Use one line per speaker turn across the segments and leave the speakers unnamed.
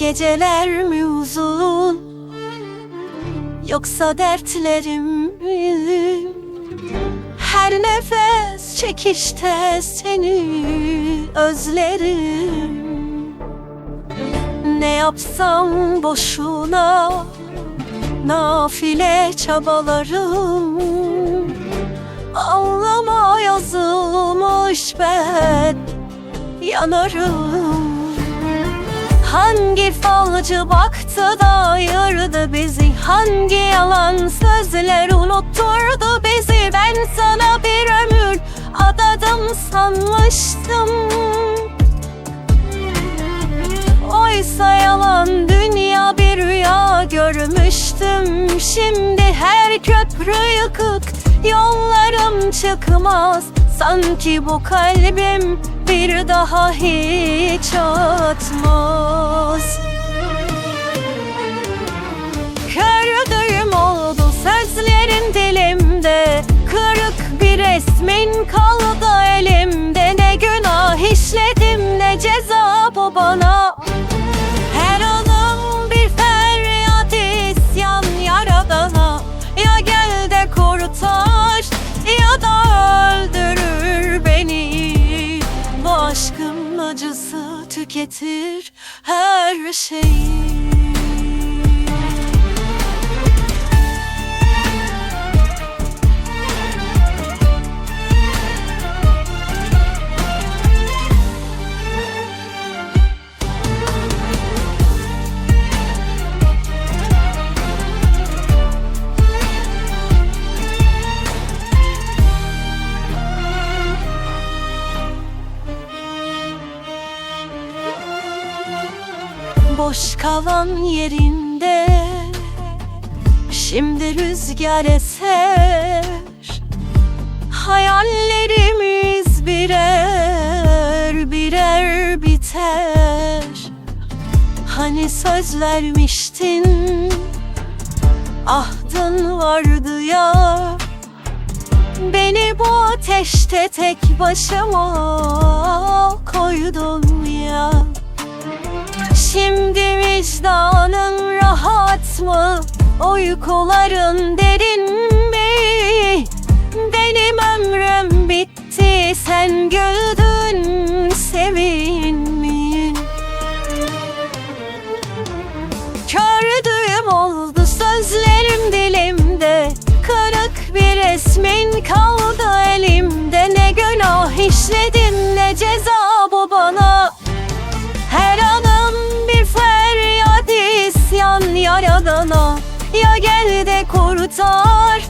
Geceler mi uzun? Yoksa dertlerim mi? Her nefes çekişte seni özlerim. Ne yapsam boşuna Nafile çabalarım. Ağlama yazılmış ben yanarım Hangi falcı baktı da ayırdı bizi? Hangi yalan sözler unutturdu bizi? Ben sana bir ömür adadım sanmıştım. Oysa yalan dünya bir rüya görmüştüm. Şimdi her köprü yıkık yollarım çıkmaz. Sanki bu kalbim bir daha hiç atmaz acısı tüketir her şeyi boş kalan yerinde. Şimdi rüzgar eser Hayallerimiz birer birer biter. Hani söz vermiştin Ahdın vardı ya. Beni bu ateşte tek başıma koydun ya Şimdi vicdanın rahat mı? Uykuların derin mi? Benim ömrüm de kurtar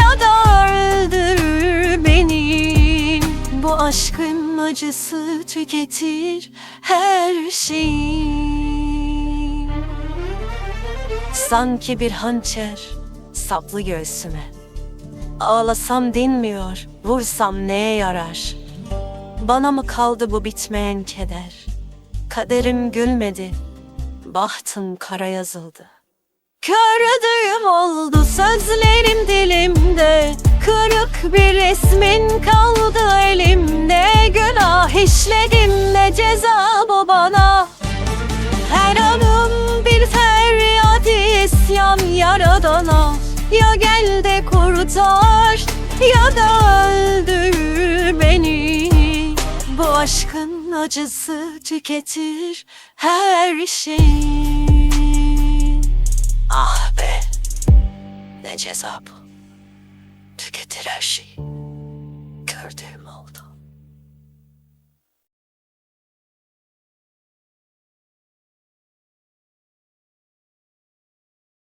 ya da öldür beni Bu aşkın acısı tüketir her şeyi Sanki bir hançer saplı göğsüme Ağlasam dinmiyor, vursam neye yarar? Bana mı kaldı bu bitmeyen keder? Kaderim gülmedi, bahtım kara yazıldı. Kör düğüm oldu sözlerim dilimde. Kırık bir resmin kaldı elimde. Günah işledim ne ceza bu bana. Her anım bir feryat isyan yaradana. Ya gel de kurtar ya da öldür beni. Bu aşkın acısı tüketir her şeyi ceza bu Tüketir her şeyi Gördüğüm oldu